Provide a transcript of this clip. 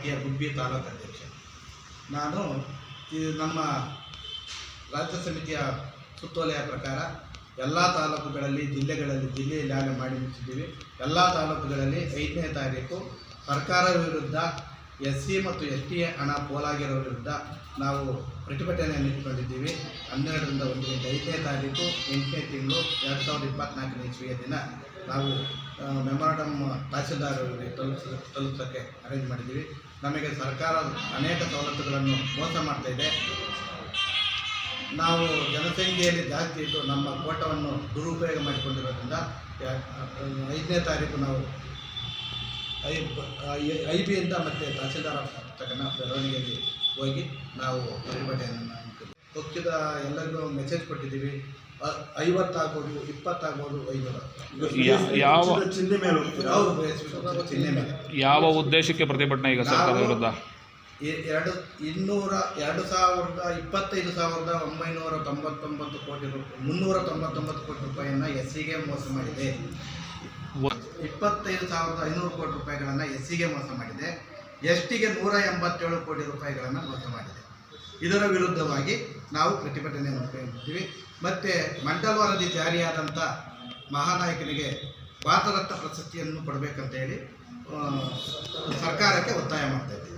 ಪಾರ್ಟಿಯ ಗುಬ್ಬಿ ತಾಲೂಕು ಅಧ್ಯಕ್ಷ. ನಾನು ಈ ನಮ್ಮ ರಾಜ್ಯ ಸಮಿತಿಯ ಸುತ್ತೋಲೆಯ ಪ್ರಕಾರ ಎಲ್ಲ ತಾಲೂಕುಗಳಲ್ಲಿ, ಜಿಲ್ಲೆಗಳಲ್ಲಿ, ಜಿಲ್ಲೆಯಲ್ಲಿ ಆಗಲೇ ಮಾಡಿ ಮುಗಿಸಿದ್ದೀವಿ ಎಲ್ಲ ತಾಲೂಕುಗಳಲ್ಲಿ ಐದನೇ ತಾರೀಕು ಸರ್ಕಾರ ವಿರುದ್ಧ ಎಸ್ ಸಿ ಮತ್ತು ಎಸ್ ಟಿ ಹಣ ಪೋಲಾಗಿರೋ ವಿರುದ್ಧ ನಾವು ಪ್ರತಿಭಟನೆಯನ್ನು ಇಟ್ಕೊಂಡಿದ್ದೀವಿ. ಹನ್ನೆರಡರಿಂದ ಒಂದು ಗಂಟೆ ಐದನೇ ತಾರೀಕು ಎಂಟನೇ ತಿಂಗಳು ಎರಡು ಸಾವಿರದ ಇಪ್ಪತ್ತ್ನಾಲ್ಕನೇ ಇಸ್ವಿಯ ದಿನ ನಾವು ಮೆಮೊರಾಂಡಮ್ ತಹಸೀಲ್ದಾರರಿಗೆ ತಲುಪಿಸ, ತಲುಪಿಸೋಕ್ಕೆ ಅರೇಂಜ್ ಮಾಡಿದ್ದೀವಿ ನಮಗೆ ಸರ್ಕಾರ ಅನೇಕ ಸವಲತ್ತುಗಳನ್ನು ಮೋಸ ಮಾಡ್ತಾ ಇದೆ ನಾವು ಜನಸಂಖ್ಯೆಯಲ್ಲಿ ಜಾಸ್ತಿ ಇದ್ದು ನಮ್ಮ ಕೋಟವನ್ನು ದುರುಪಯೋಗ ಮಾಡಿಕೊಂಡಿರೋದ್ರಿಂದ ಐದನೇ ತಾರೀಕು ನಾವು ಐ ಐ ಬಿಯಿಂದ ಮತ್ತು ತಹಸೀಲ್ದಾರ್ ತಕ್ಕನ ಮೆರವಣಿಗೆಯಲ್ಲಿ ಹೋಗಿ ನಾವು ಪ್ರತಿಭಟನೆಯನ್ನು. ಪಕ್ಷದ ಎಲ್ಲರಿಗೂ ಮೆಸೇಜ್ ಕೊಟ್ಟಿದ್ದೀವಿ. ಐವತ್ತಾಗ್ಬೋದು ಇಪ್ಪತ್ತಾಗ್ಬೋದು ಐನೂರು. ಯಾವ ಚಿಹ್ನೆ ಮೇಲೆ ಚಿಹ್ನೆ ಮೇಲೆ ಯಾವ ಉದ್ದೇಶಕ್ಕೆ ಪ್ರತಿಭಟನೆ ಈಗ ಸರ್ಕಾರದ ವಿರುದ್ಧ? ಎರಡು ಇನ್ನೂರ ಎರಡು ಸಾವಿರದ ಇಪ್ಪತ್ತೈದು ಸಾವಿರದ ಒಂಬೈನೂರ ತೊಂಬತ್ತೊಂಬತ್ತು ಕೋಟಿ ರೂಪಾಯಿ ಮುನ್ನೂರ ತೊಂಬತ್ತೊಂಬತ್ತು ಕೋಟಿ ರೂಪಾಯಿಯನ್ನು ಎಸ್ ಸಿಗೆ ಮೋಸ ಮಾಡಿದೆ. ಇಪ್ಪತ್ತೈದು ಸಾವಿರದ ಐನೂರು ಕೋಟಿ ರೂಪಾಯಿಗಳನ್ನು ಎಸ್ ಸಿಗೆ ಮೋಸ ಮಾಡಿದೆ. ಎಸ್ ಟಿಗೆ ನೂರ ಎಂಬತ್ತೇಳು ಕೋಟಿ ರೂಪಾಯಿಗಳನ್ನು ಮೋಸ ಮಾಡಿದೆ. ಇದರ ವಿರುದ್ಧವಾಗಿ ನಾವು ಪ್ರತಿಭಟನೆಯನ್ನು ಕೈಗೊಂಡಿದ್ದೀವಿ ಮತ್ತು ಮಂಡಲ ವರದಿ ಜಾರಿಯಾದಂಥ ಮಹಾನಾಯಕನಿಗೆ ಭಾರತರತ್ನ ಪ್ರಶಸ್ತಿಯನ್ನು ಕೊಡಬೇಕಂತ ಹೇಳಿ ಸರ್ಕಾರಕ್ಕೆ ಒತ್ತಾಯ ಮಾಡ್ತಾ